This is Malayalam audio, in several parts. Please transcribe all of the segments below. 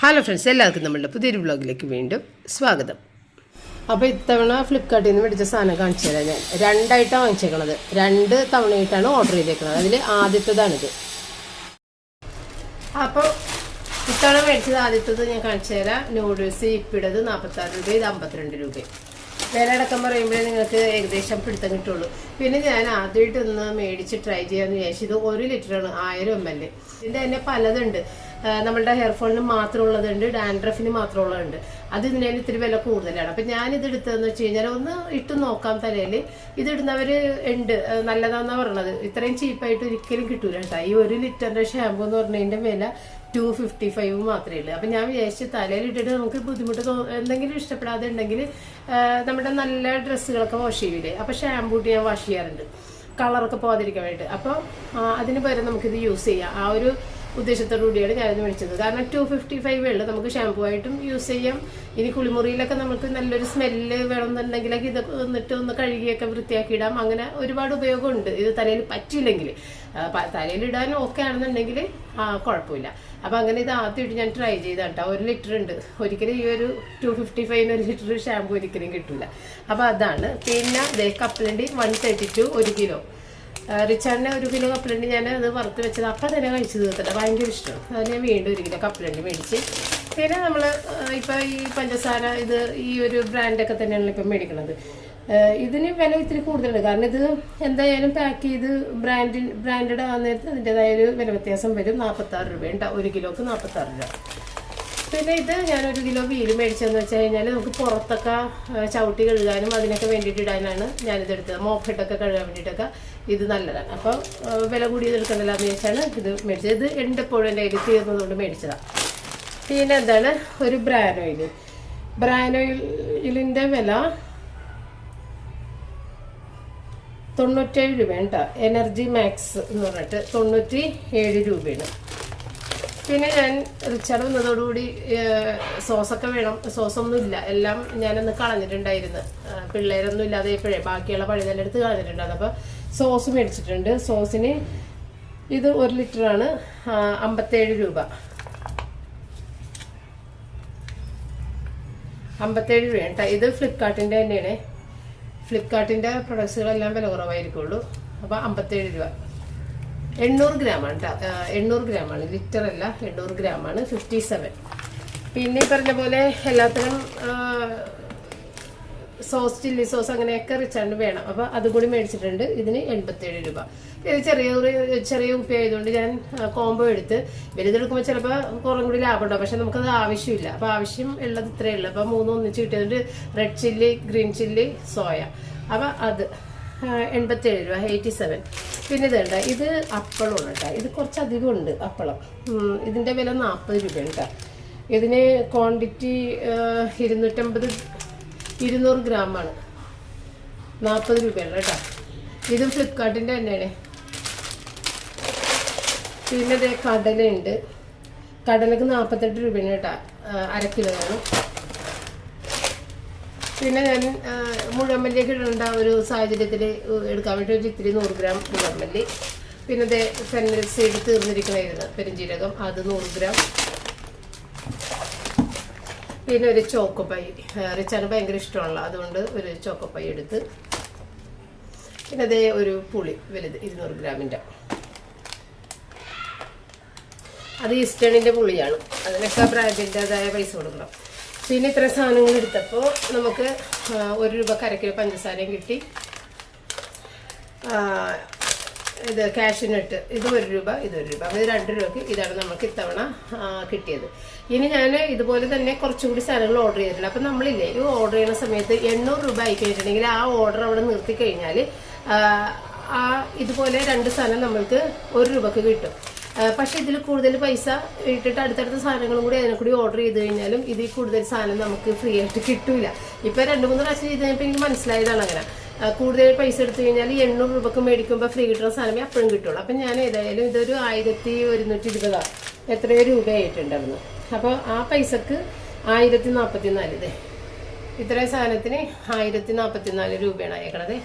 ഹലോ ഫ്രണ്ട്സ് എല്ലാവർക്കും നമ്മളുടെ പുതിയൊരു വ്ളോഗിലേക്ക് വീണ്ടും സ്വാഗതം. അപ്പോൾ ഇത്തവണ ഫ്ലിപ്കാർട്ടിൽ നിന്ന് മേടിച്ച സാധനം കാണിച്ചു തരാം ഞാൻ. രണ്ടായിട്ടാണ് വാങ്ങിച്ചേക്കണത്. രണ്ട് തവണയായിട്ടാണ് ഓർഡർ ചെയ്തേക്കുന്നത് അതിൽ ആദ്യത്തേതാണിത്. അപ്പോൾ ഇത്തവണ മേടിച്ചത് ആദ്യത്തേത് ഞാൻ കാണിച്ചു തരാം. നൂഡിൽസ് ഇപ്പിടത് നാൽപ്പത്താറ് രൂപ ഇത് അമ്പത്തിരണ്ട് രൂപ. വില അടക്കം പറയുമ്പോഴേ നിങ്ങൾക്ക് ഏകദേശം പിടുത്തം കിട്ടുള്ളൂ. പിന്നെ ഞാൻ ആദ്യമായിട്ട് ഒന്ന് മേടിച്ച് ട്രൈ ചെയ്യാമെന്ന് വിചാരിച്ചു. ഇത് ഒരു ലിറ്ററാണ് ആയിരം എം എൽ ഇതിന്റെ തന്നെ പലതുണ്ട്. നമ്മളുടെ ഹെയർ ഫോളിന് മാത്രമുള്ളതുണ്ട് ഡാൻഡ്രഫിന് മാത്രമുള്ളതുണ്ട്. അത് ഇതിന് ഇത്തിരി വില കൂടുതലാണ്. അപ്പം ഞാൻ ഇത് എടുത്തതെന്ന് വെച്ച് കഴിഞ്ഞാൽ ഒന്ന് ഇട്ട് നോക്കാം തലയിൽ ഇതിടുന്നവർ ഉണ്ട്. നല്ലതാണെന്നാണ് പറഞ്ഞത്. ഇത്രയും ചീപ്പായിട്ട് ഒരിക്കലും കിട്ടൂല കേട്ടോ. ഈ ഒരു ലിറ്ററിന്റെ ഷാമ്പു എന്ന് പറഞ്ഞതിന്റെ വില ടു ഫിഫ്റ്റി ഫൈവ് മാത്രമേ ഉള്ളൂ. അപ്പം ഞാൻ വിചാരിച്ച് തലയിൽ ഇട്ടിട്ട് നമുക്ക് ബുദ്ധിമുട്ട് എന്തെങ്കിലും ഇഷ്ടപ്പെടാതെ ഉണ്ടെങ്കിൽ നമ്മുടെ നല്ല ഡ്രസ്സുകളൊക്കെ വാഷ് ചെയ്യൂലേ. അപ്പം ഷാമ്പൂ ഇട്ട് ഞാൻ വാഷ് ചെയ്യാറുണ്ട്. കളറൊക്കെ പോകാതിരിക്കാൻ വേണ്ടിയിട്ട്. അപ്പോൾ അതിന് പകരം നമുക്കിത് യൂസ് ചെയ്യാം. ആ ഒരു ഉദ്ദേശത്തോടു കൂടിയാണ് ഞാനിത് മേടിച്ചത് കാരണം ടു ഫിഫ്റ്റി ഫൈവ് ഉള്ളു. നമുക്ക് ഷാമ്പു ആയിട്ടും യൂസ് ചെയ്യാം. ഇനി കുളിമുറിയിലൊക്കെ നമുക്ക് നല്ലൊരു സ്മെല്ല് വേണമെന്നുണ്ടെങ്കിലൊക്കെ ഇത് എന്നിട്ട് ഒന്ന് കഴുകിയൊക്കെ വൃത്തിയാക്കി ഇടാം അങ്ങനെ ഒരുപാട് ഉപയോഗമുണ്ട്. ഇത് തലയിൽ പറ്റിയില്ലെങ്കിൽ. തലയിൽ ഇടാൻ ഓക്കെ ആണെന്നുണ്ടെങ്കിൽ കുഴപ്പമില്ല. അപ്പം അങ്ങനെ ഇത് ആദ്യമായിട്ട് ഞാൻ ട്രൈ ചെയ്താട്ടോ. ഒരു ലിറ്റർ ഉണ്ട്. ഒരിക്കലും ഈ ഒരു ടു ഫിഫ്റ്റി ഫൈവിന് ഒരു ലിറ്റർ ഷാമ്പു ഒരിക്കലും കിട്ടില്ല അപ്പം അതാണ്. പിന്നെ ദേ കപ്പലിന്റെ വൺ തേർട്ടി ടു ഒരു കിലോ റിച്ചാറിന് ഒരു കിലോ കപ്പലണ്ടി ഞാൻ അത് വറുത്ത് വെച്ചത് അപ്പം തന്നെ കഴിച്ചു തീർത്തില്ല ഭയങ്കര ഇഷ്ടമാണ്. അത് ഞാൻ വീണ്ടും ഒരു കിലോ കപ്പലണ്ടി മേടിച്ച്. പിന്നെ നമ്മൾ ഇപ്പം ഈ പഞ്ചസാര ഇത് ഈ ഒരു ബ്രാൻഡൊക്കെ തന്നെയാണല്ലോ ഇപ്പം മേടിക്കുന്നത് ഇതിന് വില ഇത്തിരി കൂടുതലുണ്ട്. കാരണം ഇത് എന്തായാലും പാക്ക് ചെയ്ത് ബ്രാൻഡിൻ ബ്രാൻഡഡ് ആകുന്നേരത്ത് അതിന്റെതായ ഒരു വില വ്യത്യാസം വരും. നാൽപ്പത്താറ് രൂപ ഉണ്ടാവും ഒരു കിലോക്ക് നാൽപ്പത്താറ് രൂപ. പിന്നെ ഇത് ഞാനൊരു കിലോ വീൽ മേടിച്ചതെന്ന് വെച്ച് കഴിഞ്ഞാൽ നമുക്ക് പുറത്തൊക്കെ ചവിട്ടി കഴുകാനും അതിനൊക്കെ വേണ്ടിയിട്ട് ഇടാനാണ് ഞാനിത് എടുത്തത്. മോഫെട്ടൊക്കെ കഴുകാൻ വേണ്ടിയിട്ടൊക്കെ ഇത് നല്ലതാണ്. അപ്പോൾ വില കൂടിയത് എടുക്കണ്ടല്ലോ എന്ന് വെച്ചാണ് ഇത് മേടിച്ചത്. ഇത് എന്റെപ്പോഴും എന്റെ കയ്യിൽ തീർന്നതുകൊണ്ട് മേടിച്ചതാണ് പിന്നെ എന്താണ്? ഒരു ബ്രാൻ ഓയിൽ. ബ്രാൻ ഓയിലിന്റെ വില തൊണ്ണൂറ്റേഴ് രൂപയാണ് കേട്ടോ. എനർജി മാക്സ് എന്ന് പറഞ്ഞിട്ട് തൊണ്ണൂറ്റി ഏഴ് രൂപയാണ്. പിന്നെ ഞാൻ റിച്ചാർഡ് വന്നതോടുകൂടി സോസൊക്കെ വേണം. സോസൊന്നും ഇല്ല. എല്ലാം ഞാനൊന്ന് കളഞ്ഞിട്ടുണ്ടായിരുന്നു. പിള്ളേരൊന്നും ഇല്ലാതെ ഇപ്പോഴേ ബാക്കിയുള്ള പഴുതെല്ലാം എടുത്ത് കളഞ്ഞിട്ടുണ്ടായിരുന്നു. അപ്പോൾ സോസ് മേടിച്ചിട്ടുണ്ട്. സോസിന് ഇത് ഒരു ലിറ്ററാണ് അമ്പത്തേഴ് രൂപ. അമ്പത്തേഴ് രൂപയാണ് കേട്ടോ. ഇത് ഫ്ലിപ്കാർട്ടിന്റെ തന്നെയാണ്. ഫ്ലിപ്കാർട്ടിന്റെ പ്രൊഡക്ട്സുകളെല്ലാം വില കുറവായിരിക്കുള്ളൂ. അപ്പോൾ അമ്പത്തേഴ് രൂപ. എണ്ണൂറ് ഗ്രാമാണ് കേട്ടോ എണ്ണൂറ് ഗ്രാമാണ്. ലിറ്റർ അല്ല എണ്ണൂറ് ഗ്രാമാണ്. ഫിഫ്റ്റി സെവൻ പിന്നെ ഈ പറഞ്ഞ പോലെ എല്ലാത്തിനും സോസ് ചില്ലി സോസ് അങ്ങനെയൊക്കെ റിച്ചാണ്ട് വേണം. അപ്പോൾ അതും കൂടി മേടിച്ചിട്ടുണ്ട്. ഇതിന് എൺപത്തേഴ് രൂപ. ഇത് ചെറിയ ചെറിയ ഉപ്പി ആയതുകൊണ്ട് ഞാൻ കോംബോ എടുത്ത് വലുതെടുക്കുമ്പോൾ ചിലപ്പോൾ കുറേ കൂടി ലാഭം ഉണ്ടാവും. പക്ഷെ നമുക്കത് ആവശ്യമില്ല. അപ്പോൾ ആവശ്യം ഉള്ളത് ഇത്രയേ ഉള്ളൂ. അപ്പോൾ മൂന്നും ഒന്നിച്ച് കിട്ടിയതുകൊണ്ട് red chilli green chilli soya അപ്പോൾ അത്. എൺപത്തേഴ് രൂപ എയ്റ്റി സെവൻ. പിന്നെ ഇത് ഇത് അപ്പളമാണ് കേട്ടോ. ഇത് കുറച്ചധികം ഉണ്ട് അപ്പളം. ഇതിന്റെ വില നാൽപ്പത് രൂപയാണ് കേട്ടോ. ഇതിന് ക്വാണ്ടിറ്റി ഇരുന്നൂറ്റമ്പത് ഇരുന്നൂറ് ഗ്രാമാണ്. നാൽപ്പത് രൂപയാണ് കേട്ടോ. ഇതും ഫ്ലിപ്കാർട്ടിന്റെ തന്നെയാണ്. പിന്നെ ഇതേ കടലയുണ്ട് കടലക്ക് നാൽപ്പത്തെട്ട് രൂപയാണ് കേട്ടോ. അരക്കിലോ അര കിലോ പിന്നെ ഞാൻ ആ, മുഴമല്ലിയൊക്കെ ഇടേണ്ട ഒരു സാഹചര്യത്തിൽ എടുക്കാൻ വേണ്ടി ഒരു ഇത്തിരി നൂറ് ഗ്രാം മുഴമല്ലി. പിന്നെ ഇതേ ഫെന്നൽ സൈഡ് തീർന്നിരിക്കണമായിരുന്നു പെരുംജീരകം അത് നൂറ് ഗ്രാം. പിന്നെ ഒരു ചോക്കോപ്പൈ റിച്ചാണ് ഭയങ്കര ഇഷ്ടമുള്ള അതുകൊണ്ട് ഒരു ചോക്കോപ്പൈ എടുത്ത്. പിന്നെ അതേ ഒരു പുളി വലുത് ഇരുന്നൂറ് ഗ്രാമിന്റെ. അത് ഈസ്റ്റേണിന്റെ പുളിയാണ്. അതിനൊക്കെ ബ്രാൻഡിന്റെതായ പൈസ കൊടുക്കണം. പിന്നെ ഇത്ര സാധനങ്ങൾ എടുത്തപ്പോൾ നമുക്ക് ഒരു രൂപ കരക്കിലോ പഞ്ചസാരയും കിട്ടി. ഇത് ക്യാഷിനിട്ട് ഇത് ഒരു രൂപ ഇത് ഒരു രൂപ. ഇത് രണ്ട് രൂപയ്ക്ക് ഇതാണ് നമുക്ക് ഇത്തവണ കിട്ടിയത്. ഇനി ഞാൻ ഇതുപോലെ തന്നെ കുറച്ചും കൂടി സാധനങ്ങൾ ഓർഡർ ചെയ്തിട്ടുണ്ട്. അപ്പം നമ്മളില്ലേ ഈ ഓർഡർ ചെയ്യുന്ന സമയത്ത് എണ്ണൂറ് രൂപ ആയി കഴിഞ്ഞിട്ടുണ്ടെങ്കിൽ ആ ഓർഡർ അവിടെ നിർത്തി കഴിഞ്ഞാൽ ആ ഇതുപോലെ രണ്ട് സാധനം നമ്മൾക്ക് ഒരു രൂപക്ക് കിട്ടും. പക്ഷെ ഇതിൽ കൂടുതൽ പൈസ ഇട്ടിട്ട് അടുത്തടുത്ത സാധനങ്ങളും കൂടി അതിനെ കൂടി ഓർഡർ ചെയ്ത് കഴിഞ്ഞാലും ഇതിൽ കൂടുതൽ സാധനം നമുക്ക് ഫ്രീ ആയിട്ട് കിട്ടൂല. ഇപ്പം രണ്ട് മൂന്ന് പ്രാവശ്യം ചെയ്ത് കഴിഞ്ഞപ്പോൾ എനിക്ക് മനസ്സിലായതാണ് അങ്ങനെ. കൂടുതൽ പൈസ എടുത്തു കഴിഞ്ഞാൽ എണ്ണൂറ് രൂപക്ക് മേടിക്കുമ്പോൾ ഫ്രീ കിട്ടുന്ന സാധനമേ അപ്പോഴും കിട്ടുള്ളൂ. അപ്പം ഞാൻ ഏതായാലും ഇതൊരു ആയിരത്തി ഒരുന്നൂറ്റി ഇരുപതാണ് എത്രയോ രൂപയായിട്ടുണ്ടായിരുന്നു. അപ്പോൾ ആ പൈസക്ക് ആയിരത്തി നാൽപ്പത്തി നാല് ഇതേ. ഇത്രയും സാധനത്തിന് ആയിരത്തി നാൽപ്പത്തി നാല് രൂപയാണ് അയക്കണത്.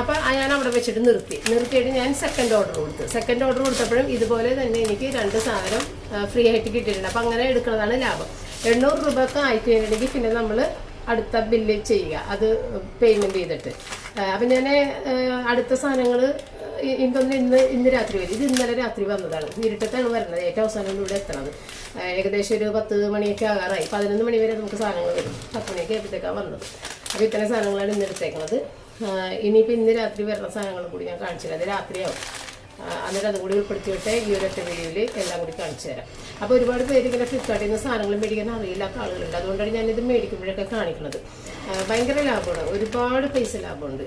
അപ്പം ഞാൻ അവിടെ വെച്ചിട്ട് നിർത്തി. നിർത്തിയിട്ട് ഞാൻ സെക്കൻഡ് ഓർഡർ കൊടുത്തു. സെക്കൻഡ് ഓർഡർ കൊടുത്തപ്പോഴും ഇതുപോലെ തന്നെ എനിക്ക് രണ്ട് സാധനം ഫ്രീ ആയിട്ട് കിട്ടിയിട്ടുണ്ട്. അപ്പം അങ്ങനെ എടുക്കുന്നതാണ് ലാഭം. എണ്ണൂറ് രൂപയൊക്കെ ആയി കഴിഞ്ഞിട്ടുണ്ടെങ്കിൽ പിന്നെ നമ്മൾ അടുത്ത ബില്ല് ചെയ്യുക. അത് പേയ്മെന്റ് ചെയ്തിട്ട്. അപ്പം ഞാൻ അടുത്ത സാധനങ്ങൾ ഇപ്പം ഇന്ന് ഇന്ന് രാത്രി വരും. ഇത് ഇന്നലെ രാത്രി വന്നതാണ്. ഇരുട്ടത്താണ് വരുന്നത്. ഏറ്റവും അവസാനം ഇവിടെ എത്തണത്. ഏകദേശം ഒരു പത്ത് മണിയൊക്കെ ആകാറായി. പതിനൊന്ന് മണി വരെ നമുക്ക് സാധനങ്ങൾ വരും. പത്ത് മണിയൊക്കെ ആയപ്പോഴത്തേക്കാണ് വന്നത്. അപ്പോൾ ഇത്തരം സാധനങ്ങളാണ് ഇന്ന് എടുത്തേക്കുന്നത് ഇനിയിപ്പോൾ ഇന്ന് രാത്രി വരുന്ന സാധനങ്ങൾ കൂടി ഞാൻ കാണിച്ചു തരാം. അത് രാത്രിയാവും. അന്നേരം അതുകൂടി അതും കൂടി ഉൾപ്പെടുത്തിയിട്ട് ഈ ഒരൊറ്റ വീഡിയോയിൽ എല്ലാം കൂടി കാണിച്ചു തരാം. അപ്പോൾ ഒരുപാട് പേര് ഇങ്ങനെ ഫ്ലിപ്കാർട്ടിൽ നിന്ന് സാധനങ്ങൾ മേടിക്കാൻ അറിയില്ലാത്ത ആളുകളുണ്ട് അതുകൊണ്ടാണ് ഞാനിത് മേടിക്കുമ്പോഴൊക്കെ കാണിക്കുന്നത് ഭയങ്കര ലാഭമാണ്. ഒരുപാട് പൈസ ലാഭമുണ്ട്.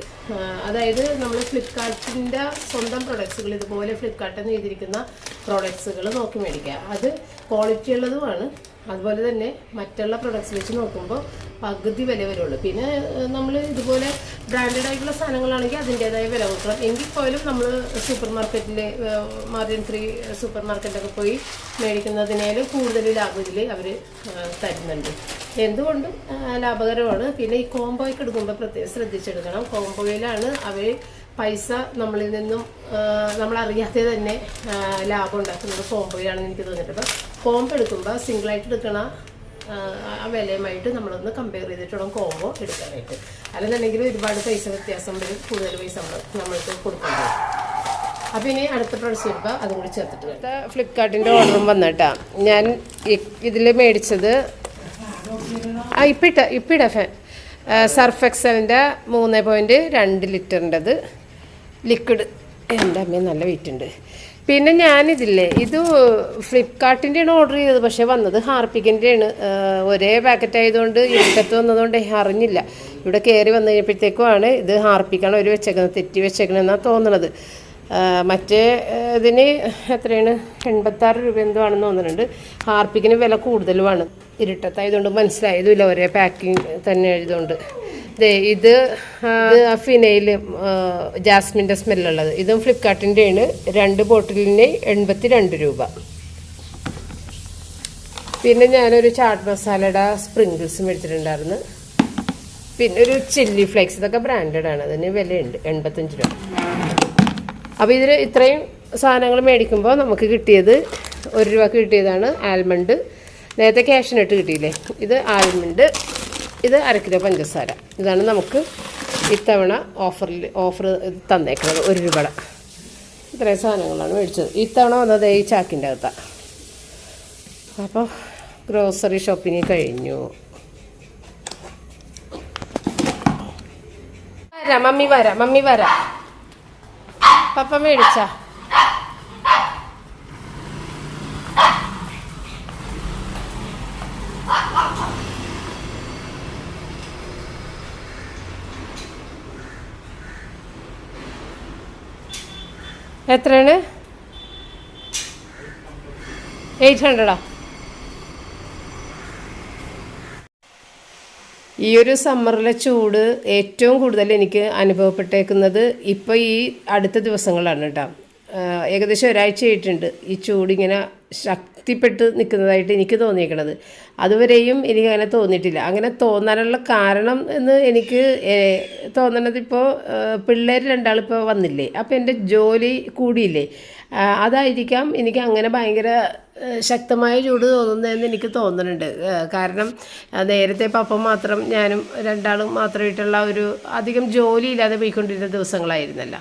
അതായത് നമ്മൾ ഫ്ലിപ്കാർട്ടിന്റെ സ്വന്തം പ്രൊഡക്ട്സുകൾ ഇതുപോലെ ഫ്ലിപ്കാർട്ടിൽ നിന്ന് ചെയ്തിരിക്കുന്ന പ്രോഡക്ട്സുകൾ നോക്കി മേടിക്കുക. അത് ക്വാളിറ്റി ഉള്ളതുമാണ്. അതുപോലെ തന്നെ മറ്റുള്ള പ്രൊഡക്ട്സ് വെച്ച് നോക്കുമ്പോൾ പകുതി വില വരുള്ളൂ. പിന്നെ നമ്മൾ ഇതുപോലെ ബ്രാൻഡഡ് ആയിട്ടുള്ള സാധനങ്ങളാണെങ്കിൽ അതിന്റെതായ വില കൊടുക്കണം. എങ്കിൽ പോലും നമ്മൾ സൂപ്പർ മാർക്കറ്റിൽ മാർജിൻ ഫ്രീ സൂപ്പർ മാർക്കറ്റൊക്കെ പോയി മേടിക്കുന്നതിനേലും കൂടുതൽ ലാഭത്തിൽ അവർ തരുന്നുണ്ട്. എന്തുകൊണ്ടും ലാഭകരമാണ്? പിന്നെ ഈ കോംബോയ്ക്ക് എടുക്കുമ്പോൾ പ്രത്യേകം ശ്രദ്ധിച്ചെടുക്കണം. കോംബോയിലാണ് അവർ പൈസ നമ്മളിൽ നിന്നും നമ്മളറിയാതെ തന്നെ ലാഭം ഉണ്ടാക്കുന്നത്. കോംബോയിലാണെന്ന് എനിക്ക് തോന്നിയിട്ട് കോംബോ എടുക്കുമ്പോൾ സിംഗിളായിട്ട് എടുക്കണ ആ, വിലയുമായിട്ട് നമ്മളൊന്ന് കമ്പയർ ചെയ്തിട്ട് കോംബോ എടുക്കാനായിട്ട്. അല്ലെന്നുണ്ടെങ്കിൽ ഒരുപാട് പൈസ വ്യത്യാസം വരും കൂടുതൽ പൈസ നമ്മൾ നമ്മൾക്ക് കൊടുക്കുന്നത് അപ്പം ഇനി അടുത്ത പ്രൊഡക്ട്സ് വരുമ്പോൾ അതും കൂടി ചേർത്തിട്ട് ഫ്ലിപ്കാർട്ടിന്റെ ഓർഡറും വന്നിട്ടാ. ഞാൻ ഇതിൽ മേടിച്ചത് ആ ഇപ്പിട്ട ഇപ്പിട ഫാൻ സർഫ് എക്സലിന്റെ മൂന്ന് പോയിന്റ് രണ്ട് ലിറ്ററിന്റെത്. ലിക്വിഡ് എന്റെ അമ്മ നല്ല വെയിറ്റ് ഉണ്ട്. പിന്നെ ഞാനിതില്ലേ ഇത് ഫ്ലിപ്കാർട്ടിന്റെയാണ് ഓർഡർ ചെയ്തത് പക്ഷേ വന്നത് ഹാർപ്പിക്കിന്റെയാണ് ഒരേ പാക്കറ്റ് ആയതുകൊണ്ട് ഇരുട്ടത്ത് വന്നതുകൊണ്ട് അറിഞ്ഞില്ല. ഇവിടെ കയറി വന്നു കഴിഞ്ഞപ്പോഴത്തേക്കുമാണ് ഇത് ഹാർപ്പിക്കാണ് ഒരു വെച്ചേക്കുന്നത് തെറ്റി വെച്ചേക്കണമെന്നാണ് തോന്നണത്. ആ, മറ്റേ ഇതിന് എത്രയാണ്? എൺപത്താറ് രൂപ എന്തോ ആണെന്ന് തോന്നുന്നുണ്ട് ഹാർപ്പിക്കിന് വില കൂടുതലുമാണ്. ഇരുട്ടത്തായതുകൊണ്ട് മനസ്സിലായതുമില്ല ഒരേ പാക്കിങ് തന്നെ എഴുതുകൊണ്ട് ദേ ഇത് ഫിനൈൽ ജാസ്മിന്റെ സ്മെല്ലുള്ളത്. ഇതും ഫ്ലിപ്കാർട്ടിന്റെയാണ് രണ്ട് ബോട്ടിലിന് എൺപത്തി രണ്ട് രൂപ. പിന്നെ ഞാനൊരു ചാട്ട് മസാലയുടെ സ്പ്രിങ്കിൾസ് മേടിച്ചിട്ടുണ്ടായിരുന്നു പിന്നെ ഒരു ചില്ലി ഫ്ലേക്സ്. ഇതൊക്കെ ബ്രാൻഡഡ് ആണ്. അതിന് വിലയുണ്ട്. എൺപത്തഞ്ച് രൂപ. അപ്പോൾ ഇതിൽ ഇത്രയും സാധനങ്ങൾ മേടിക്കുമ്പോൾ നമുക്ക് കിട്ടിയത് ഒരു രൂപക്ക് കിട്ടിയതാണ് ആൽമണ്ട്. നേരത്തെ ക്യാഷിനിട്ട് കിട്ടിയില്ലേ? ഇത് ആൽമണ്ട്. ഇത് അര കിലോ പഞ്ചസാര. ഇതാണ് നമുക്ക് ഇത്തവണ ഓഫറിൽ ഓഫർ തന്നേക്കുന്നത് ഒരു രൂപയുടെ. ഇത്രയും സാധനങ്ങളാണ് മേടിച്ചത്. ഇത്തവണ വന്നത് ഈ ചാക്കിന്റെ അകത്താണ് അപ്പോൾ ഗ്രോസറി ഷോപ്പിംഗ് കഴിഞ്ഞു. വരാം മമ്മി വരാം മമ്മി വരാം. പപ്പ മേടിച്ച? എത്രയാണ്? എയ്റ്റ് ഹൺഡ്രഡാ ഈ ഒരു സമ്മറിലെ ചൂട് ഏറ്റവും കൂടുതൽ എനിക്ക് അനുഭവപ്പെട്ടേക്കുന്നത് ഇപ്പോൾ ഈ അടുത്ത ദിവസങ്ങളാണ് കേട്ടോ ഏകദേശം ഒരാഴ്ച ആയിട്ടുണ്ട് ഈ ചൂടിങ്ങനെ ശക്തിപ്പെട്ട് നിൽക്കുന്നതായിട്ട് എനിക്ക് തോന്നിയേക്കണത്. അതുവരെയും എനിക്ക് അങ്ങനെ തോന്നിയിട്ടില്ല. അങ്ങനെ തോന്നാനുള്ള കാരണം എന്ന് എനിക്ക് തോന്നണത് ഇപ്പോൾ പിള്ളേർ രണ്ടാളിപ്പോൾ വന്നില്ലേ? അപ്പോൾ എന്റെ ജോലി കൂടിയില്ലേ? അതായിരിക്കാം എനിക്ക് അങ്ങനെ ഭയങ്കര ശക്തമായ ചൂട് തോന്നുന്നതെന്ന് എനിക്ക് തോന്നുന്നുണ്ട് കാരണം നേരത്തെ പപ്പ മാത്രം ഞാനും രണ്ടാളും മാത്രമായിട്ടുള്ള ഒരു അധികം ജോലിയില്ലാതെ പോയിക്കൊണ്ടിരുന്ന ദിവസങ്ങളായിരുന്നല്ല.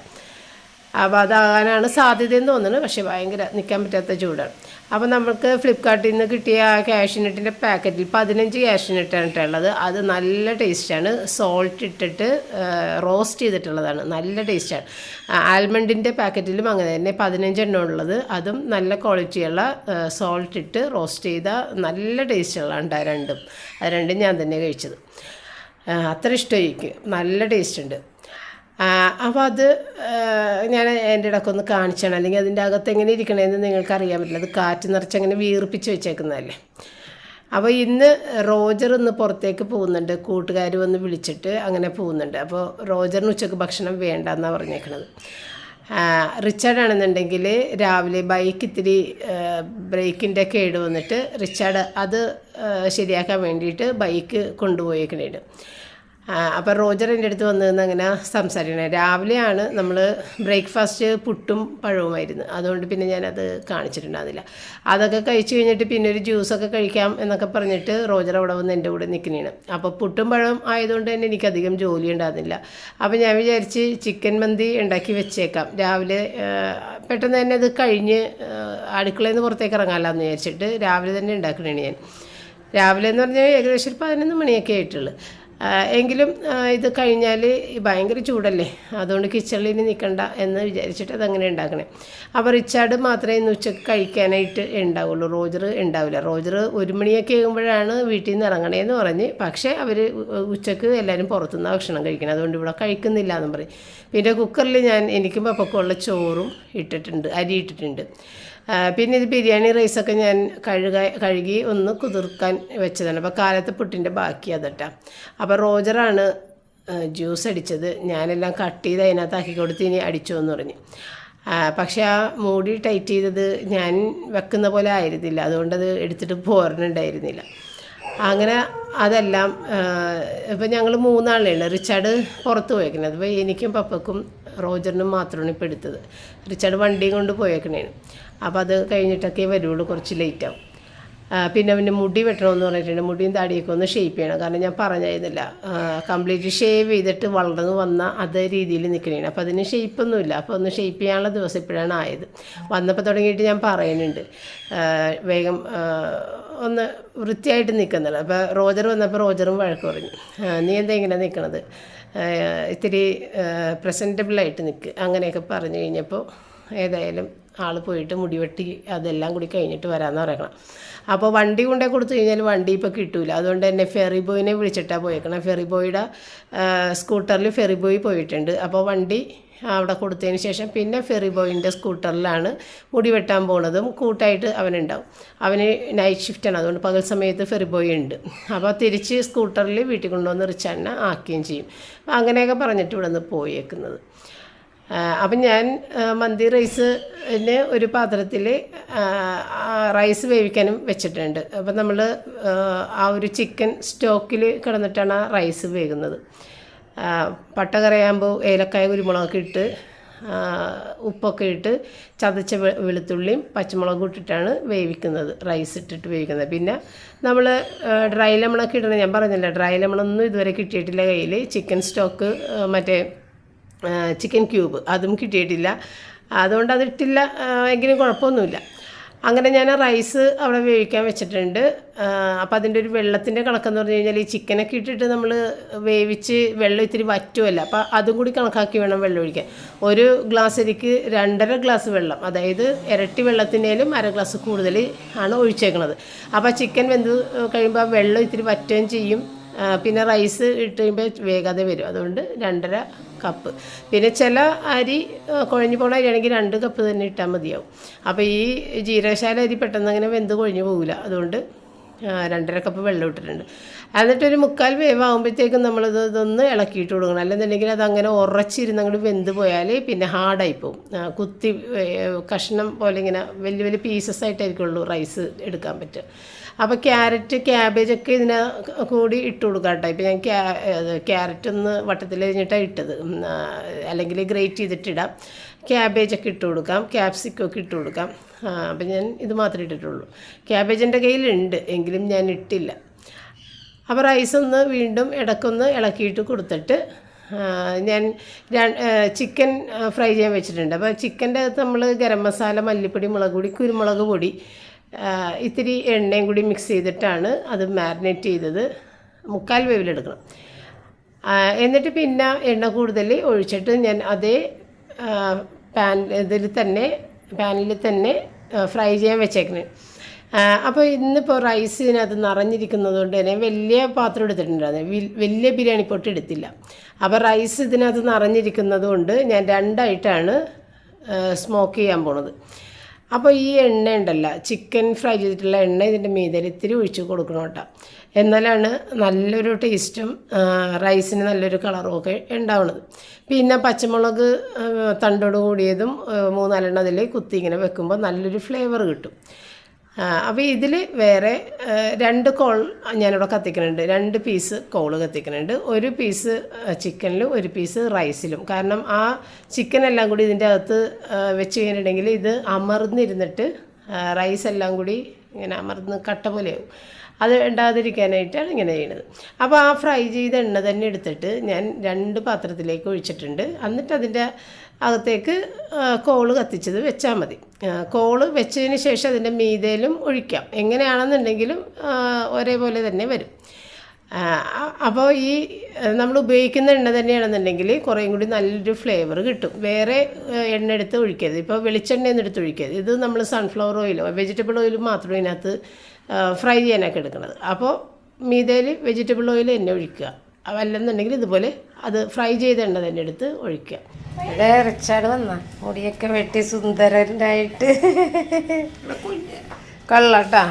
അപ്പോൾ അതാകാനാണ് സാധ്യതയെന്ന് തോന്നുന്നത് പക്ഷേ ഭയങ്കര നിൽക്കാൻ പറ്റാത്ത ചൂടാണ്. അപ്പോൾ നമുക്ക് ഫ്ലിപ്കാർട്ടിൽ നിന്ന് കിട്ടിയ കാഷ്യൂനട്ടിന്റെ പാക്കറ്റിൽ പതിനഞ്ച് കാഷ്യൂനട്ടാണ് ഉള്ളത്. അത് നല്ല ടേസ്റ്റാണ് സോൾട്ട് ഇട്ടിട്ട് റോസ്റ്റ് ചെയ്തിട്ടുള്ളതാണ്. നല്ല ടേസ്റ്റാണ് ആൽമണ്ടിന്റെ പാക്കറ്റിലും അങ്ങനെ തന്നെ പതിനഞ്ചെണ്ണം ഉള്ളത്. അതും നല്ല ക്വാളിറ്റിയുള്ള സോൾട്ട് ഇട്ട് റോസ്റ്റ് ചെയ്ത നല്ല ടേസ്റ്റുള്ളതാണ് ആ രണ്ടും. അത് രണ്ടും ഞാൻ തന്നെ കഴിച്ചത്. അത്ര ഇഷ്ടമായിരിക്കും നല്ല ടേസ്റ്റ് ഉണ്ട്. അപ്പോൾ അത് ഞാൻ എന്റെ ഇടയ്ക്കൊന്ന് കാണിച്ചാണ്. അല്ലെങ്കിൽ അതിന്റെ അകത്ത് എങ്ങനെ ഇരിക്കണമെന്ന് നിങ്ങൾക്ക് അറിയാൻ പറ്റില്ല. അത് കാറ്റ് നിറച്ച് അങ്ങനെ വീർപ്പിച്ച് വെച്ചേക്കുന്നതല്ലേ. അപ്പോൾ ഇന്ന് റോജർ ഇന്ന് പുറത്തേക്ക് പോകുന്നുണ്ട്. കൂട്ടുകാർ വന്ന് വിളിച്ചിട്ട് അങ്ങനെ പോകുന്നുണ്ട്. അപ്പോൾ റോജറിന് ഉച്ചയ്ക്ക് ഭക്ഷണം വേണ്ട എന്നാണ് പറഞ്ഞേക്കണത്. റിച്ചാർഡ് ആണെന്നുണ്ടെങ്കിൽ രാവിലെ ബൈക്ക് ഇത്തിരി ബ്രേക്കിന്റെ കേട് വന്നിട്ട് റിച്ചാർഡ് അത് ശരിയാക്കാൻ വേണ്ടിയിട്ട് ബൈക്ക് കൊണ്ടുപോയേക്കണേണ് അപ്പോൾ റോജർ എന്റെ അടുത്ത് വന്നു നിന്ന് അങ്ങനെ സംസാരിക്കണേ. രാവിലെയാണ് നമ്മൾ ബ്രേക്ക്ഫാസ്റ്റ് പുട്ടും പഴവുമായിരുന്നു അതുകൊണ്ട് പിന്നെ ഞാനത് കാണിച്ചിട്ടുണ്ടായിരുന്നില്ല അതൊക്കെ കഴിച്ചു കഴിഞ്ഞിട്ട് പിന്നെ ഒരു ജ്യൂസൊക്കെ കഴിക്കാം എന്നൊക്കെ പറഞ്ഞിട്ട് റോജർ അവിടെ വന്ന് എന്റെ കൂടെ നിൽക്കുന്നതാണ് അപ്പോൾ പുട്ടും പഴവും ആയതുകൊണ്ട് തന്നെ എനിക്കധികം ജോലി ഉണ്ടായിരുന്നില്ല. അപ്പോൾ ഞാൻ വിചാരിച്ച് ചിക്കൻ മന്തി ഉണ്ടാക്കി വെച്ചേക്കാം. രാവിലെ പെട്ടെന്ന് തന്നെ അത് കഴിഞ്ഞ് അടുക്കളയിൽ നിന്ന് പുറത്തേക്ക് ഇറങ്ങാമല്ലോ എന്ന് വിചാരിച്ചിട്ട് രാവിലെ തന്നെ ഉണ്ടാക്കണേണ് ഞാൻ. രാവിലെ എന്ന് പറഞ്ഞാൽ ഏകദേശം ഒരു പതിനൊന്ന് മണിയൊക്കെ ആയിട്ടുള്ളൂ. എങ്കിലും ഇത് കഴിഞ്ഞാൽ ഭയങ്കര ചൂടല്ലേ? അതുകൊണ്ട് കിച്ചണിൽ നിൽക്കണ്ട എന്ന് വിചാരിച്ചിട്ട് അതങ്ങനെ ഉണ്ടാക്കണേ. അപ്പോൾ റിച്ചാർഡ് മാത്രമേ ഇന്ന് ഉച്ചയ്ക്ക് കഴിക്കാനായിട്ട് ഉണ്ടാവുള്ളൂ. റോജർ ഉണ്ടാവില്ല. റോജർ ഒരു മണിയൊക്കെ ആകുമ്പോഴാണ് വീട്ടിൽ നിന്ന് ഇറങ്ങണേന്ന് പറഞ്ഞ്. പക്ഷേ അവർ ഉച്ചയ്ക്ക് എല്ലാവരും പുറത്തുനിന്ന് ഭക്ഷണം കഴിക്കണം. അതുകൊണ്ട് ഇവിടെ കഴിക്കുന്നില്ല എന്നും പറയും. പിന്നെ കുക്കറിൽ ഞാൻ എനിക്കും പപ്പക്കുള്ള ചോറും ഇട്ടിട്ടുണ്ട് അരി ഇട്ടിട്ടുണ്ട്. പിന്നെ ഇത് ബിരിയാണി റൈസൊക്കെ ഞാൻ കഴുക കഴുകി ഒന്ന് കുതിർക്കാൻ വെച്ചതാണ്. അപ്പോൾ കാലത്ത് പുട്ടിന്റെ ബാക്കി അതട്ടാ. അപ്പോൾ റോജറാണ് ജ്യൂസ് അടിച്ചത്. ഞാനെല്ലാം കട്ട് ചെയ്ത് അതിനകത്താക്കി കൊടുത്ത് ഇനി അടിച്ചു എന്ന് പറഞ്ഞു പക്ഷേ ആ മൂടി ടൈറ്റ് ചെയ്തത് ഞാൻ വെക്കുന്ന പോലെ ആയിരുന്നില്ല. അതുകൊണ്ടത് എടുത്തിട്ട് പോരണുണ്ടായിരുന്നില്ല. അങ്ങനെ അതെല്ലാം ഇപ്പം ഞങ്ങൾ മൂന്നാളേ ഉള്ളു റിച്ചാർഡ് പുറത്ത് പോയേക്കുന്നത് അപ്പോൾ എനിക്കും പപ്പക്കും റോജറിനും മാത്രമാണ് ഇപ്പോൾ എടുത്തത്. റിച്ചാർഡ് വണ്ടിയും കൊണ്ട് പോയേക്കണേന്. അപ്പോൾ അത് കഴിഞ്ഞിട്ടൊക്കെ വരുള്ളൂ കുറച്ച് ലേറ്റാവും പിന്നെ പിന്നെ മുടി വെട്ടണമെന്ന് പറഞ്ഞിട്ടുണ്ട്. മുടിയും താടിയൊക്കെ ഒന്ന് ഷേപ്പ് ചെയ്യണം. കാരണം ഞാൻ പറഞ്ഞായിരുന്നില്ല കംപ്ലീറ്റ് ഷേവ് ചെയ്തിട്ട് വളർന്നു വന്ന അതേ രീതിയിൽ നിൽക്കണേണ് അപ്പോൾ അതിന് ഷേപ്പൊന്നുമില്ല അപ്പോൾ ഒന്ന് ഷേപ്പ് ചെയ്യാനുള്ള ദിവസം ഇപ്പോഴാണ് ആയത്. വന്നപ്പോൾ തുടങ്ങിയിട്ട് ഞാൻ പറയുന്നുണ്ട് വേഗം ഒന്ന് വൃത്തിയായിട്ട് നിൽക്കുന്നില്ല അപ്പോൾ റോജർ വന്നപ്പോൾ റോജറും വഴക്ക് പറഞ്ഞു. നീ എന്താ ഇങ്ങനെ നിൽക്കണത്? ഇത്തിരി പ്രസന്റബിളായിട്ട് നിൽക്ക്. അങ്ങനെയൊക്കെ പറഞ്ഞു കഴിഞ്ഞപ്പോൾ ഏതായാലും ആൾ പോയിട്ട് മുടിവെട്ടി അതെല്ലാം കൂടി കഴിഞ്ഞിട്ട് വരാമെന്ന് പറയണം. അപ്പോൾ വണ്ടി കൊണ്ടേ കൊടുത്തു കഴിഞ്ഞാൽ വണ്ടി ഇപ്പോൾ കിട്ടൂല. അതുകൊണ്ട് തന്നെ ഫെറി ബോയിനെ വിളിച്ചിട്ടാണ് പോയേക്കണം. ഫെറി ബോയുടെ സ്കൂട്ടറിൽ ഫെറി ബോയ് പോയിട്ടുണ്ട്. അപ്പോൾ വണ്ടി അവിടെ കൊടുത്തതിന് ശേഷം പിന്നെ ഫെറി ബോയിന്റെ സ്കൂട്ടറിലാണ് മുടി വെട്ടാൻ പോണതും കൂട്ടായിട്ട് അവനുണ്ടാവും. അവന് നൈറ്റ് ഷിഫ്റ്റാണ് അതുകൊണ്ട് പകൽ സമയത്ത് ഫെറി ബോയ് ഉണ്ട്. അപ്പോൾ തിരിച്ച് സ്കൂട്ടറിൽ വീട്ടിൽ കൊണ്ടുവന്ന് റിച്ചാനെ ആക്കുകയും ചെയ്യും. അങ്ങനെയൊക്കെ പറഞ്ഞിട്ട് ഇവിടെ നിന്ന് പോയേക്കുന്നത് അപ്പം ഞാൻ മന്തി റൈസിന് ഒരു പാത്രത്തിൽ റൈസ് വേവിക്കാനും വെച്ചിട്ടുണ്ട്. അപ്പം നമ്മൾ ആ ഒരു ചിക്കൻ സ്റ്റോക്കിൽ കിടന്നിട്ടാണ് ആ റൈസ് വേകുന്നത്. പട്ട കറിയാകുമ്പോൾ ഏലക്കായ കുരുമുളകൊക്കെ ഇട്ട് ഉപ്പൊക്കെ ഇട്ട് ചതച്ച വെളുത്തുള്ളിയും പച്ചമുളകും ഇട്ടിട്ടാണ് വേവിക്കുന്നത്. റൈസ് ഇട്ടിട്ട് വേവിക്കുന്നത്. പിന്നെ നമ്മൾ ഡ്രൈ ലെമണൊക്കെ ഇടണം. ഞാൻ പറഞ്ഞില്ല ഡ്രൈ ലെമണൊന്നും ഇതുവരെ കിട്ടിയിട്ടില്ല കയ്യിൽ ചിക്കൻ സ്റ്റോക്ക് മറ്റേ ചിക്കൻ ക്യൂബ് അതും കിട്ടിയിട്ടില്ല. അതുകൊണ്ട് അതിട്ടില്ല എങ്കിലും കുഴപ്പമൊന്നുമില്ല. അങ്ങനെ ഞാൻ റൈസ് അവിടെ വേവിക്കാൻ വെച്ചിട്ടുണ്ട്. അപ്പോൾ അതിന്റെ ഒരു വെള്ളത്തിന്റെ കണക്കെന്ന് പറഞ്ഞു കഴിഞ്ഞാൽ ഈ ചിക്കനൊക്കെ ഇട്ടിട്ട് നമ്മൾ വേവിച്ച് വെള്ളം ഇത്തിരി വറ്റുമല്ല അപ്പോൾ അതും കൂടി കണക്കാക്കി വേണം വെള്ളം ഒഴിക്കാൻ. ഒരു ഗ്ലാസ് അരിക്ക് രണ്ടര ഗ്ലാസ് വെള്ളം അതായത് ഇരട്ടി വെള്ളത്തിനേലും അര ഗ്ലാസ് കൂടുതൽ ആണ് ഒഴിച്ചേക്കുന്നത് അപ്പോൾ ചിക്കൻ വെന്ത് കഴിയുമ്പോൾ വെള്ളം ഇത്തിരി വറ്റുകയും ചെയ്യും. പിന്നെ റൈസ് ഇട്ട് കഴിയുമ്പോൾ വേഗത വരും. അതുകൊണ്ട് രണ്ടര കപ്പ് പിന്നെ ചില അരി കുഴഞ്ഞു പോണ അരിയാണെങ്കിൽ രണ്ട് കപ്പ് തന്നെ ഇട്ടാൽ മതിയാവും. അപ്പോൾ ഈ ജീരകശാല അരി പെട്ടെന്ന് അങ്ങനെ വെന്ത് കൊഴിഞ്ഞു പോകില്ല അതുകൊണ്ട് രണ്ടര കപ്പ് വെള്ളം ഇട്ടിട്ടുണ്ട്. എന്നിട്ടൊരു മുക്കാൽ വേവാകുമ്പോഴത്തേക്കും നമ്മളിത് ഇതൊന്ന് ഇളക്കിയിട്ട് കൊടുക്കണം. അല്ലെന്നുണ്ടെങ്കിൽ അങ്ങനെ ഉറച്ചിരുന്ന് അങ്ങോട്ട് വെന്ത് പോയാൽ പിന്നെ ഹാർഡായി പോകും കുത്തി കഷ്ണം പോലെ ഇങ്ങനെ വലിയ വലിയ പീസസ് ആയിട്ടായിരിക്കുള്ളൂ റൈസ് എടുക്കാൻ പറ്റുക. അപ്പോൾ ക്യാരറ്റ് ക്യാബേജ് ഒക്കെ ഇതിന് കൂടി ഇട്ട് കൊടുക്കാം കേട്ടോ. ഇപ്പോൾ ഞാൻ ക്യാ ക്യാരറ്റ് ഒന്ന് വട്ടത്തിൽ കഴിഞ്ഞിട്ടാണ് ഇട്ടത്. അല്ലെങ്കിൽ ഗ്രേറ്റ് ചെയ്തിട്ടിടാം ക്യാബേജ് ഒക്കെ ഇട്ട് കൊടുക്കാം. ക്യാപ്സിക്കം ഒക്കെ ഇട്ട് കൊടുക്കാം. അപ്പം ഞാൻ ഇത് മാത്രമേ ഇട്ടിട്ടുള്ളൂ. ക്യാബേജിന്റെ കയ്യിലുണ്ട് എങ്കിലും ഞാൻ ഇട്ടില്ല. അപ്പോൾ റൈസ് ഒന്ന് വീണ്ടും ഇടക്കൊന്ന് ഇളക്കിയിട്ട് കൊടുത്തിട്ട് ഞാൻ ചിക്കൻ ഫ്രൈ ചെയ്യാൻ വെച്ചിട്ടുണ്ട്. അപ്പോൾ ചിക്കന്റെ അകത്ത് നമ്മൾ ഗരം മസാല മല്ലിപ്പൊടി മുളക് പൊടി കുരുമുളക് പൊടി ഇത്തിരി എണ്ണയും കൂടി മിക്സ് ചെയ്തിട്ടാണ് അത് മാരിനേറ്റ് ചെയ്തത്. മുക്കാൽ വേവിലെടുക്കണം എന്നിട്ട് പിന്നെ എണ്ണ കൂടുതൽ ഒഴിച്ചിട്ട് ഞാൻ അതേ പാൻ ഇതിൽ തന്നെ പാനിൽ തന്നെ ഫ്രൈ ചെയ്യാൻ വെച്ചേക്കുന്നത് അപ്പോൾ ഇന്നിപ്പോൾ റൈസ് ഇതിനകത്ത് നിറഞ്ഞിരിക്കുന്നത് കൊണ്ട് തന്നെ വലിയ പാത്രം എടുത്തിട്ടുണ്ടായിരുന്നു. വലിയ ബിരിയാണി പൊട്ട് എടുത്തില്ല. അപ്പോൾ റൈസ് ഇതിനകത്ത് നിറഞ്ഞിരിക്കുന്നത് കൊണ്ട് ഞാൻ രണ്ടായിട്ടാണ് സ്മോക്ക് ചെയ്യാൻ പോണത്. അപ്പോൾ ഈ എണ്ണ ഉണ്ടല്ലോ ചിക്കൻ ഫ്രൈ ചെയ്തിട്ടുള്ള എണ്ണ ഇതിന്റെ മീതയിൽ ഇത്തിരി ഒഴിച്ച് കൊടുക്കണം കേട്ടോ. എന്നാലാണ് നല്ലൊരു ടേസ്റ്റും റൈസിന് നല്ലൊരു കളറും ഒക്കെ ഉണ്ടാവുന്നത് പിന്നെ പച്ചമുളക് തണ്ടോട് കൂടിയതും മൂന്നാലെണ്ണം അതിൽ കുത്തി ഇങ്ങനെ വെക്കുമ്പോൾ നല്ലൊരു ഫ്ലേവർ കിട്ടും. അപ്പോൾ ഇതിൽ വേറെ രണ്ട് കോൾ ഞാനിവിടെ കത്തിക്കുന്നുണ്ട് രണ്ട് പീസ് കോൾ കത്തിക്കുന്നുണ്ട് ഒരു പീസ് ചിക്കനിലും ഒരു പീസ് റൈസിലും കാരണം ആ ചിക്കനെല്ലാം കൂടി ഇതിന്റെ അകത്ത് വെച്ച് കഴിഞ്ഞിട്ടുണ്ടെങ്കിൽ ഇത് അമർന്നിരുന്നിട്ട് റൈസ് എല്ലാം കൂടി ഇങ്ങനെ അമർന്ന് കട്ട പോലെയാവും. അത് ഉണ്ടാകാതിരിക്കാനായിട്ടാണ് ഇങ്ങനെ ചെയ്യുന്നത് അപ്പോൾ ആ ഫ്രൈ ചെയ്ത എണ്ണ തന്നെ എടുത്തിട്ട് ഞാൻ രണ്ട് പാത്രത്തിലേക്ക് ഒഴിച്ചിട്ടുണ്ട്. എന്നിട്ട് അതിന്റെ അകത്തേക്ക് കോൾ കത്തിച്ചത് വെച്ചാൽ മതി. കോൾ വെച്ചതിന് ശേഷം അതിന്റെ മീതയിലും ഒഴിക്കാം. എങ്ങനെയാണെന്നുണ്ടെങ്കിലും ഒരേപോലെ തന്നെ വരും. അപ്പോൾ ഈ നമ്മൾ ഉപയോഗിക്കുന്ന എണ്ണ തന്നെയാണെന്നുണ്ടെങ്കിൽ കുറേയും കൂടി നല്ലൊരു ഫ്ലേവർ കിട്ടും. വേറെ എണ്ണ എടുത്ത് ഒഴിക്കരുത്. ഇപ്പോൾ വെളിച്ചെണ്ണയൊന്നും എടുത്ത് ഒഴിക്കരുത്. ഇത് നമ്മൾ സൺഫ്ലവർ ഓയിലോ വെജിറ്റബിൾ ഓയിലും മാത്രം ഇതിനകത്ത് ഫ്രൈ ചെയ്യാനൊക്കെ എടുക്കുന്നത് അപ്പോൾ മീതയിൽ വെജിറ്റബിൾ ഓയിൽ തന്നെ ഒഴിക്കുക. അല്ലെന്നുണ്ടെങ്കിൽ ഇതുപോലെ അത് ഫ്രൈ ചെയ്ത എണ്ണ തന്നെ എടുത്ത് ഒഴിക്കുക. ഇവിടെ റിച്ചാർഡ് വന്ന. മുടിയൊക്കെ വെട്ടി സുന്ദരനായിട്ട്. കള്ളട്ടാ.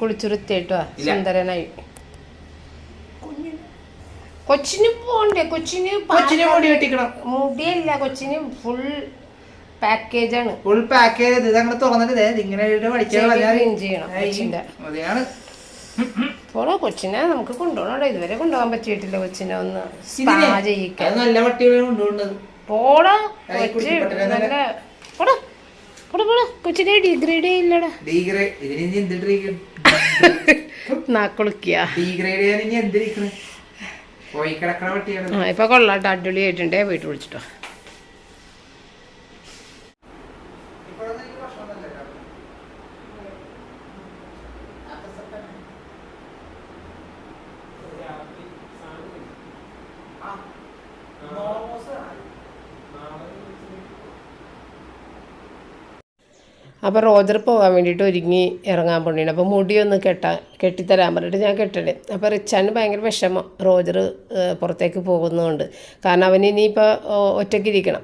കുളിച്ചു വൃത്തിയായിട്ടോ സുന്ദരനായി. കൊച്ചിന് പോണ്ടേ? കൊച്ചിന് കൊച്ചിന് മുടി വെട്ടിക്കണം. മുടിയല്ല കൊച്ചിന് ഫുൾ പാക്കേജ് ആണ്. ഫുൾ പാക്കേജ് ഇത് അങ്ങനെ തുറന്നിട്ട് ഇങ്ങനെ ചെയ്യണം പോണോ? കൊച്ചിനെ നമുക്ക് കൊണ്ടുപോകണോ ഇതുവരെ കൊണ്ടുപോകാൻ പറ്റിയിട്ടില്ല കൊച്ചിനെ ഒന്ന് സ്പാ ചെയ്യിക്കാൻ. നല്ല പട്ടികളെ കൊണ്ടുപോകുന്നത്. പോടാ നല്ല പോടാ പോടാ പോടാ. കൊച്ചിനെ ഡിഗ്രേഡ് ചെയ്യില്ലടാ. ഡിഗ്രേഡ് ഇതിന് എന്തിട്ട് നാക്കൊളുക്കിയ. ഡീഗ്രേഡ് ചെയ്യാൻ ഇനി എന്തിരിക്കണ് പോയി കിടക്കണ പട്ടിയാണ് ആ ഇപ്പൊ കൊള്ളാട്ടോ അടിപൊളിയായിട്ടുണ്ടേ. വീട്ടിൽ വിളിച്ചിട്ടോ. അപ്പോൾ റോജർ പോകാൻ വേണ്ടിയിട്ട് ഒരുങ്ങി ഇറങ്ങാൻ പോണിയാണ് അപ്പോൾ മുടിയൊന്ന് കെട്ടാ കെട്ടിത്തരാൻ പറഞ്ഞിട്ട് ഞാൻ കെട്ടണേ. അപ്പോൾ റിച്ചാന് ഭയങ്കര വിഷമം. റോജർ പുറത്തേക്ക് പോകുന്നതുകൊണ്ട് കാരണം അവന് ഇനിയിപ്പോൾ ഒറ്റയ്ക്കിരിക്കണം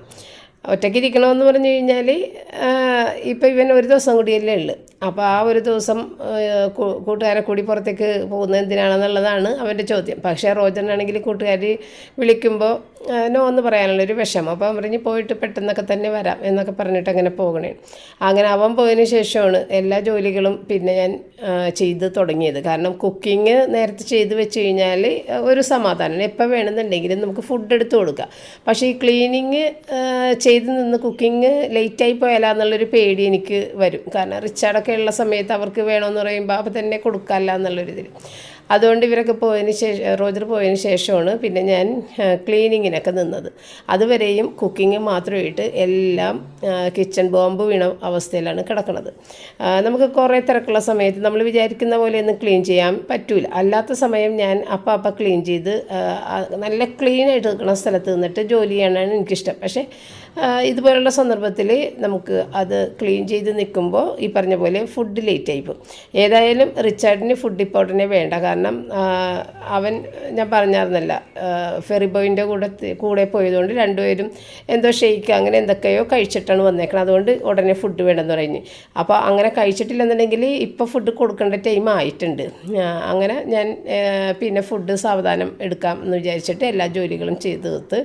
ഒറ്റയ്ക്കിരിക്കണമെന്ന് പറഞ്ഞു കഴിഞ്ഞാൽ ഇപ്പോൾ ഇവൻ ഒരു ദിവസം കൂടിയല്ലേ ഉള്ളു. അപ്പോൾ ആ ഒരു ദിവസം കൂട്ടുകാരെ കൂടി പുറത്തേക്ക് പോകുന്നത് എന്തിനാണെന്നുള്ളതാണ് അവന്റെ ചോദ്യം. പക്ഷേ റോജനാണെങ്കിൽ കൂട്ടുകാർ വിളിക്കുമ്പോൾ നോ എന്ന് പറയാനുള്ള ഒരു വിഷമം. അപ്പോൾ അവൻ പറഞ്ഞ് പോയിട്ട് പെട്ടെന്നൊക്കെ തന്നെ വരാം എന്നൊക്കെ പറഞ്ഞിട്ട് അങ്ങനെ പോകണേ. അങ്ങനെ അവൻ പോയതിന് ശേഷമാണ് എല്ലാ ജോലികളും പിന്നെ ഞാൻ ചെയ്ത് തുടങ്ങിയത്. കാരണം കുക്കിംഗ് നേരത്തെ ചെയ്ത് വെച്ച് കഴിഞ്ഞാൽ ഒരു സമാധാനം. എപ്പോൾ വേണമെന്നുണ്ടെങ്കിലും നമുക്ക് ഫുഡ് എടുത്ത് കൊടുക്കാം. പക്ഷേ ഈ ക്ലീനിങ് ചെയ്ത് നിന്ന് കുക്കിംഗ് ലേറ്റായി പോയാലെന്നുള്ളൊരു പേടി എനിക്ക് വരും. കാരണം റിച്ചാർഡൊക്കെ ഉള്ള സമയത്ത് അവർക്ക് വേണമെന്ന് പറയുമ്പോൾ അപ്പോൾ തന്നെ കൊടുക്കാമല്ല എന്നുള്ളൊരിതിൽ അതുകൊണ്ട് ഇവരൊക്കെ പോയതിന് ശേഷം റോജർ പോയതിന് ശേഷമാണ് പിന്നെ ഞാൻ ക്ലീനിങ്ങിനൊക്കെ നിന്നത്. അതുവരെയും കുക്കിംഗ് മാത്രമായിട്ട് എല്ലാം കിച്ചൺ ബോംബ് വീണ അവസ്ഥയിലാണ് കിടക്കുന്നത്. നമുക്ക് കുറേ തിരക്കുള്ള സമയത്ത് നമ്മൾ വിചാരിക്കുന്ന പോലെയൊന്നും ക്ലീൻ ചെയ്യാൻ പറ്റൂല. അല്ലാത്ത സമയം ഞാൻ അപ്പം അപ്പം ക്ലീൻ ചെയ്ത് നല്ല ക്ലീനായിട്ട് നിൽക്കുന്ന സ്ഥലത്ത് നിന്നിട്ട് ജോലി ചെയ്യാനാണ് എനിക്കിഷ്ടം. പക്ഷേ ഇതുപോലുള്ള സന്ദർഭത്തിൽ നമുക്ക് അത് ക്ലീൻ ചെയ്ത് നിൽക്കുമ്പോൾ ഈ പറഞ്ഞ പോലെ ഫുഡ് ലേറ്റ് ആയി പോകും. ഏതായാലും റിച്ചാർഡിന് ഫുഡ് ഇപ്പോൾ ഉടനെ വേണ്ട. കാരണം അവൻ ഞാൻ പറഞ്ഞായിരുന്നല്ല ഫെറി ബോയിന്റെ കൂടെ കൂടെ പോയതുകൊണ്ട് രണ്ടുപേരും എന്തോ ഷെയ്ക്ക് അങ്ങനെ എന്തൊക്കെയോ കഴിച്ചിട്ടാണ് വന്നേക്കുന്നത് അതുകൊണ്ട് ഉടനെ ഫുഡ് വേണമെന്ന് പറഞ്ഞ് അപ്പോൾ അങ്ങനെ കഴിച്ചിട്ടില്ലെന്നുണ്ടെങ്കിൽ ഇപ്പോൾ ഫുഡ് കൊടുക്കേണ്ട ടൈം ആയിട്ടുണ്ട്. അങ്ങനെ ഞാൻ പിന്നെ ഫുഡ് സാവധാനം എടുക്കാം എന്ന് വിചാരിച്ചിട്ട് എല്ലാ ജോലികളും ചെയ്ത് തീർത്ത്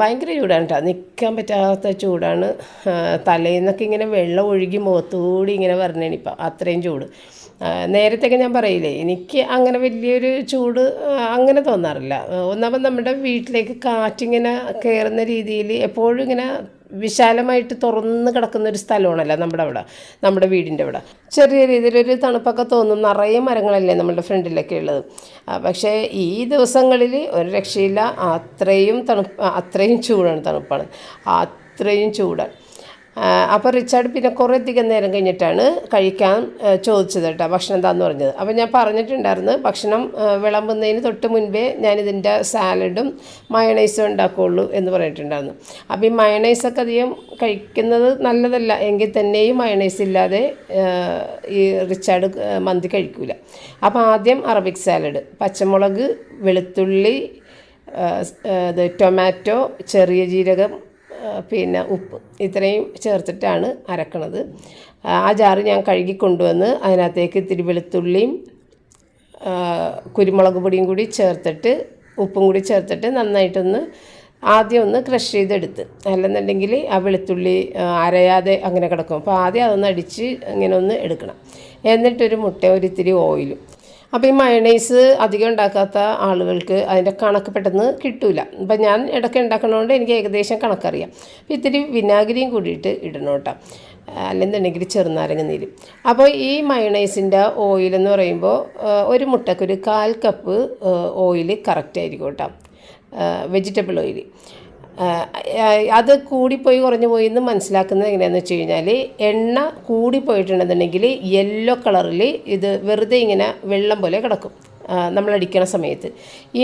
ഭയങ്കര ചൂടാണ് കേട്ടോ നിൽക്കാൻ പറ്റാത്ത ചൂടാണ്. തലയിൽ നിന്നൊക്കെ ഇങ്ങനെ വെള്ളം ഒഴുകി മുഖത്തുകൂടി ഇങ്ങനെ വരണേണിപ്പം അത്രയും ചൂട്. നേരത്തെയൊക്കെ ഞാൻ പറയില്ലേ എനിക്ക് അങ്ങനെ വലിയൊരു ചൂട് അങ്ങനെ തോന്നാറില്ല. ഒന്നാമത് നമ്മുടെ വീട്ടിലേക്ക് കാറ്റിങ്ങനെ കയറുന്ന രീതിയിൽ എപ്പോഴും ഇങ്ങനെ വിശാലമായിട്ട് തുറന്ന് കിടക്കുന്ന ഒരു സ്ഥലമാണല്ലോ നമ്മുടെ അവിടെ നമ്മുടെ വീടിന്റെ അവിടെ. ചെറിയ രീതിയിലൊരു തണുപ്പൊക്കെ തോന്നും. നിറയെ മരങ്ങളല്ലേ നമ്മുടെ ഫ്രണ്ടിലൊക്കെ ഉള്ളത്. പക്ഷേ ഈ ദിവസങ്ങളിൽ ഒരു രക്ഷയില്ല. അത്രയും തണുപ്പ് അത്രയും ചൂടാണ് തണുപ്പാണ്. അത്രയും ചൂടാണ്. അപ്പോൾ റിച്ചാർഡ് പിന്നെ കുറേ അധികം നേരം കഴിഞ്ഞിട്ടാണ് കഴിക്കാൻ ചോദിച്ചത് കേട്ടോ ഭക്ഷണം എന്താന്ന് പറഞ്ഞത്. അപ്പോൾ ഞാൻ പറഞ്ഞിട്ടുണ്ടായിരുന്നു ഭക്ഷണം വിളമ്പുന്നതിന് തൊട്ട് മുൻപേ ഞാനിതിന്റെ സാലഡും മയണൈസും ഉണ്ടാക്കുകയുള്ളൂ എന്ന് പറഞ്ഞിട്ടുണ്ടായിരുന്നു. അപ്പോൾ ഈ മയണൈസൊക്കെ അധികം കഴിക്കുന്നത് നല്ലതല്ല എങ്കിൽ തന്നെയും മയണൈസ് ഇല്ലാതെ ഈ റിച്ചാർഡ് മന്തി കഴിക്കൂല. അപ്പോൾ ആദ്യം അറബിക് സാലഡ് പച്ചമുളക് വെളുത്തുള്ളി ടൊമാറ്റോ ചെറിയ ജീരകം പിന്നെ ഉപ്പ് ഇത്രയും ചേർത്തിട്ടാണ് അരക്കണത്. ആ, ജാറ് ഞാൻ കഴുകി കൊണ്ടുവന്ന് അതിനകത്തേക്ക് ഇത്തിരി വെളുത്തുള്ളിയും കുരുമുളക് പൊടിയും കൂടി ചേർത്തിട്ട് ഉപ്പും കൂടി ചേർത്തിട്ട് നന്നായിട്ടൊന്ന് ആദ്യം ഒന്ന് ക്രഷ് ചെയ്തെടുത്ത്. അല്ലെന്നുണ്ടെങ്കിൽ ആ വെളുത്തുള്ളി അരയാതെ അങ്ങനെ കിടക്കും. അപ്പോൾ ആദ്യം അതൊന്ന് അടിച്ച് ഇങ്ങനെ ഒന്ന് എടുക്കണം. എന്നിട്ടൊരു മുട്ട ഒരിത്തിരി ഓയിലും അപ്പോൾ ഈ മയണൈസ് അധികം ഉണ്ടാക്കാത്ത ആളുകൾക്ക് അതിന്റെ കണക്ക് പെട്ടെന്ന് കിട്ടൂല. അപ്പം ഞാൻ ഇടയ്ക്ക് ഉണ്ടാക്കണതുകൊണ്ട് എനിക്ക് ഏകദേശം കണക്കറിയാം. അപ്പോൾ ഇത്തിരി വിനാഗിരിയും കൂടിയിട്ട് ഇടണം കേട്ടോ അല്ലെന്നുണ്ടെങ്കിൽ ചെറുനാരങ്ങ നീര്. അപ്പോൾ ഈ മയണൈസിന്റെ ഓയിൽ എന്ന് പറയുമ്പോൾ ഒരു മുട്ടയ്ക്ക് ഒരു കാൽ കപ്പ് ഓയിൽ കറക്റ്റ് ആയിരിക്കും കേട്ടോ വെജിറ്റബിൾ ഓയിൽ അത് കൂടിപ്പോയി കുറഞ്ഞു പോയി എന്ന് മനസ്സിലാക്കുന്നത് എങ്ങനെയാണെന്ന് വെച്ച് കഴിഞ്ഞാൽ എണ്ണ കൂടിപ്പോയിട്ടുണ്ടെന്നുണ്ടെങ്കിൽ യെല്ലോ കളറിൽ ഇത് വെറുതെ ഇങ്ങനെ വെള്ളം പോലെ കിടക്കും നമ്മൾ അടിക്കണ സമയത്ത്.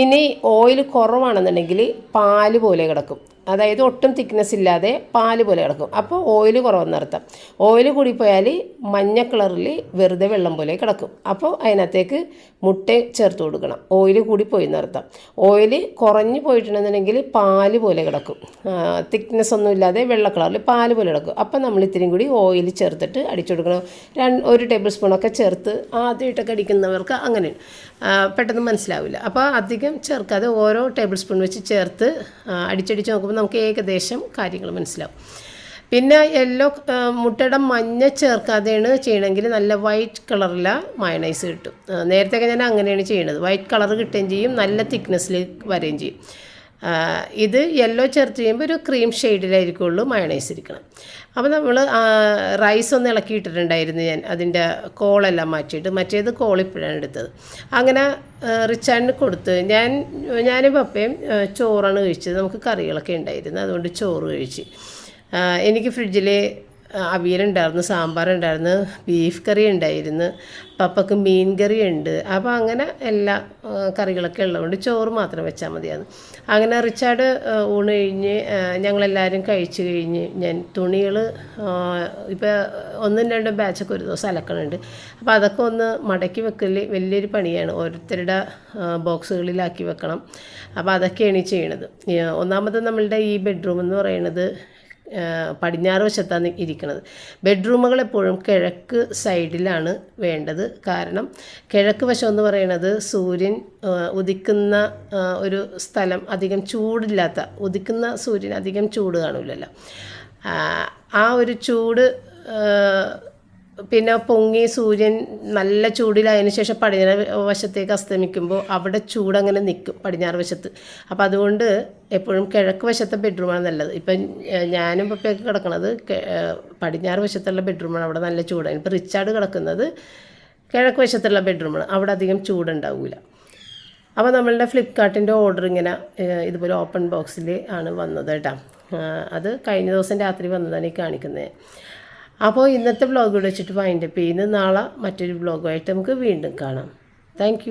ഇനി ഓയിൽ കുറവാണെന്നുണ്ടെങ്കിൽ പാൽ പോലെ കിടക്കും. അതായത് ഒട്ടും തിക്നെസ് ഇല്ലാതെ പാൽ പോലെ കിടക്കും. അപ്പോൾ ഓയിൽ കുറവെന്നർത്ഥം ഓയിൽ കൂടിപ്പോയാൽ മഞ്ഞ കളറിൽ വെറുതെ വെള്ളം പോലെ കിടക്കും. അപ്പോൾ അതിനകത്തേക്ക് മുട്ട ചേർത്ത് കൊടുക്കണം. ഓയിൽ കൂടി പോയി എന്നർത്ഥം. ഓയിൽ കുറഞ്ഞു പോയിട്ടുണ്ടെന്നുണ്ടെങ്കിൽ പാൽ പോലെ കിടക്കും. തിക്നെസ് ഒന്നും ഇല്ലാതെ വെള്ള കളറിൽ പാൽ പോലെ കിടക്കും. അപ്പം നമ്മൾ ഇത്രയും കൂടി ഓയിൽ ചേർത്തിട്ട് അടിച്ചു കൊടുക്കണം. രണ്ട് ഒരു ടേബിൾ സ്പൂണൊക്കെ ചേർത്ത് ആദ്യമായിട്ടൊക്കെ അടിക്കുന്നവർക്ക് അങ്ങനെ. പെട്ടെന്ന് മനസ്സിലാവില്ല. അപ്പോൾ അധികം ചേർക്കാതെ ഓരോ ടേബിൾ സ്പൂൺ വെച്ച് ചേർത്ത് അടിച്ചടിച്ച് നോക്കുമ്പോൾ നമുക്ക് ഏകദേശം കാര്യങ്ങൾ മനസ്സിലാവും. പിന്നെ യെല്ലോ മുട്ടയുടെ മഞ്ഞ ചേർക്കാതെയാണ് ചെയ്യണമെങ്കിൽ നല്ല വൈറ്റ് കളറില മയണൈസ് കിട്ടും. നേരത്തെ ഞാൻ അങ്ങനെയാണ് ചെയ്യണത് വൈറ്റ് കളർ കിട്ടുകയും ചെയ്യും നല്ല തിക്നെസ്സിൽ വരികയും ചെയ്യും. ഇത് യെല്ലോ ചേർത്ത് ചെയ്യുമ്പോൾ ഒരു ക്രീം ഷെയ്ഡിലായിരിക്കുള്ളൂ മയണൈസ് ഇരിക്കണം അപ്പോൾ നമ്മൾ റൈസ് ഒന്ന് ഇളക്കിയിട്ടിട്ടുണ്ടായിരുന്നു ഞാൻ. അതിന്റെ കോളെല്ലാം മാറ്റിയിട്ട്. മറ്റേത് കോളിപ്പോഴാണ് എടുത്തത്. അങ്ങനെ റിച്ചാണിന് കൊടുത്ത്. ഞാൻ ഞാനും പപ്പയും ചോറാണ് കഴിച്ചത്. നമുക്ക് കറികളൊക്കെ ഉണ്ടായിരുന്നു. അതുകൊണ്ട് ചോറ് കഴിച്ച്. എനിക്ക് ഫ്രിഡ്ജിൽ അവിയലുണ്ടായിരുന്നു സാമ്പാറുണ്ടായിരുന്നു ബീഫ് കറി ഉണ്ടായിരുന്നു പപ്പക്ക് മീൻ കറി ഉണ്ട് അപ്പോൾ അങ്ങനെ എല്ലാ കറികളൊക്കെ ഉള്ളതുകൊണ്ട് ചോറ് മാത്രം വെച്ചാൽ മതിയായിരുന്നു. അങ്ങനെ റിച്ചാർഡ് ഊണ് കഴിഞ്ഞ് ഞങ്ങളെല്ലാവരും കഴിച്ചു കഴിഞ്ഞ് ഞാൻ തുണികൾ ഇപ്പോൾ ഒന്നും രണ്ടും ബാച്ചൊക്കെ ഒരു ദിവസം അലക്കണുണ്ട്. അപ്പോൾ അതൊക്കെ ഒന്ന് മടക്കി വെക്കൽ വലിയൊരു പണിയാണ്. ഓരോരുത്തരുടെ ബോക്സുകളിലാക്കി വെക്കണം. അപ്പോൾ അതൊക്കെയാണ് ചെയ്യണത്. ഒന്നാമത് നമ്മളുടെ ഈ ബെഡ്റൂം എന്ന് പറയുന്നത് പടിഞ്ഞാറ് വശത്താണ് ഇരിക്കുന്നത് ബെഡ്റൂമുകൾ എപ്പോഴും കിഴക്ക് സൈഡിലാണ് വേണ്ടത്. കാരണം കിഴക്ക് വശം എന്ന് പറയുന്നത് സൂര്യൻ ഉദിക്കുന്ന ഒരു സ്ഥലം അധികം ചൂടില്ലാത്ത ഉദിക്കുന്ന സൂര്യൻ അധികം ചൂട് കാണില്ലല്ലോ ആ, ഒരു ചൂട് പിന്നെ പൊങ്ങി സൂര്യൻ നല്ല ചൂടിലായതിനു ശേഷം പടിഞ്ഞാറ് വശത്തേക്ക് അസ്തമിക്കുമ്പോൾ അവിടെ ചൂടങ്ങനെ നിൽക്കും പടിഞ്ഞാറ് വശത്ത്. അപ്പോൾ അതുകൊണ്ട് എപ്പോഴും കിഴക്ക് വശത്തെ ബെഡ്റൂമാണ് നല്ലത്. ഇപ്പം ഞാനും പപ്പയൊക്കെ കിടക്കുന്നത് പടിഞ്ഞാറ് വശത്തുള്ള ബെഡ്റൂമാണ്. അവിടെ നല്ല ചൂടാണ് ഇപ്പോൾ റിച്ചാർഡ് കിടക്കുന്നത് കിഴക്ക് വശത്തുള്ള ബെഡ്റൂമാണ്. അവിടെ അധികം ചൂടുണ്ടാവില്ല അപ്പോൾ നമ്മളുടെ ഫ്ലിപ്കാർട്ടിന്റെ ഓർഡർ ഇങ്ങനെ ഇതുപോലെ ഓപ്പൺ ബോക്സിൽ ആണ് വന്നത് കേട്ടോ. അത് കഴിഞ്ഞ ദിവസം രാത്രി വന്നതാണ് ഈ കാണിക്കുന്നത് അപ്പോൾ ഇന്നത്തെ വ്ളോഗ് ഇവിടെ വെച്ചിട്ട് വൈൻഡപ്പ് ചെയ്യുന്നു. നാളെ മറ്റൊരു വ്ളോഗുമായിട്ട് നമുക്ക് വീണ്ടും കാണാം. താങ്ക്